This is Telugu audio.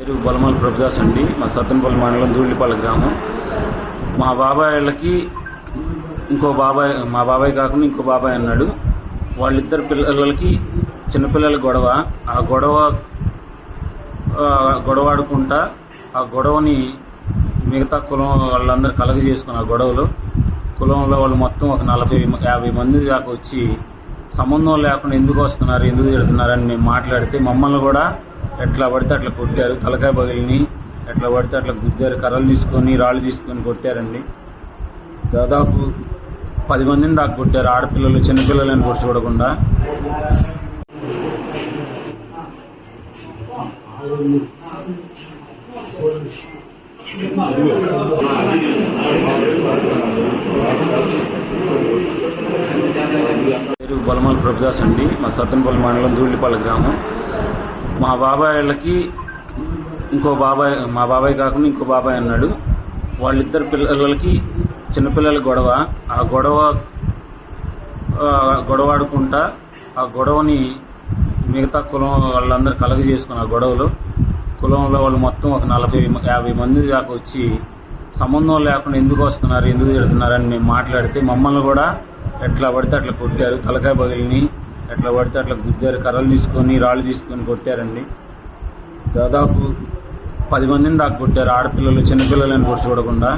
పేరు బొలమల ప్రభుదాస్ అండి. మా సత్తనపల్లి మండలం ధూళిపల్లి గ్రామం. మా బాబాయ్ వాళ్ళకి ఇంకో బాబాయ్ మా బాబాయ్ కాకుండా ఇంకో బాబాయ్ అన్నాడు. వాళ్ళిద్దరు పిల్లలకి చిన్నపిల్లల గొడవ. ఆ గొడవ గొడవాడుకుంటా గొడవ ఆడుకుంటా ఆ గొడవని మిగతా కులం వాళ్ళందరూ కలగ చేసుకుని ఆ గొడవలు. కులంలో వాళ్ళు మొత్తం ఒక నలభై యాభై మంది దాకా వచ్చి సంబంధం లేకుండా ఎందుకు వస్తున్నారు ఎందుకు తిడుతున్నారని మేము మాట్లాడితే మమ్మల్ని కూడా ఎట్లా పడితే అట్లా కొట్టారు. తలకాయ పగిలిని ఎట్లా పడితే అట్లా గుద్దారు. కర్రలు తీసుకొని రాళ్ళు తీసుకొని కొట్టారండి. దాదాపు పది మందిని దాకా కొట్టారు. ఆడపిల్లలు చిన్నపిల్లలని కూడా చూడకుండా. పేరు బొలమల ప్రభుదాస్ అండి. మా సత్తనపల్లి మండలం ధూళ్ళిపాల గ్రామం. మా బాబాయ్ వాళ్ళకి ఇంకో బాబాయ్ మా బాబాయ్ కాకుండా ఇంకో బాబాయ్ అన్నాడు. వాళ్ళిద్దరు పిల్లలకి చిన్నపిల్లల గొడవ. ఆ గొడవ గొడవాడుకుంటా ఆ గొడవని మిగతా కులం వాళ్ళందరూ కలగ చేసుకున్న ఆ గొడవలు. కులంలో వాళ్ళు మొత్తం ఒక నలభై యాభై మంది దాకా వచ్చి సంబంధం లేకుండా ఎందుకు వస్తున్నారు ఎందుకు తిడుతున్నారు అని మేము మాట్లాడితే మమ్మల్ని కూడా ఎట్లా పడితే అట్లా కొట్టారు. తలకాయ బగిలిని ఎట్లా పడితే అట్లా గుద్దారు కర్రలు తీసుకొని రాళ్ళు తీసుకొని కొట్టారండి. దాదాపు పది మందిని దాకా కొట్టారు. ఆడపిల్లలు చిన్నపిల్లలని కూడా చూడకుండా.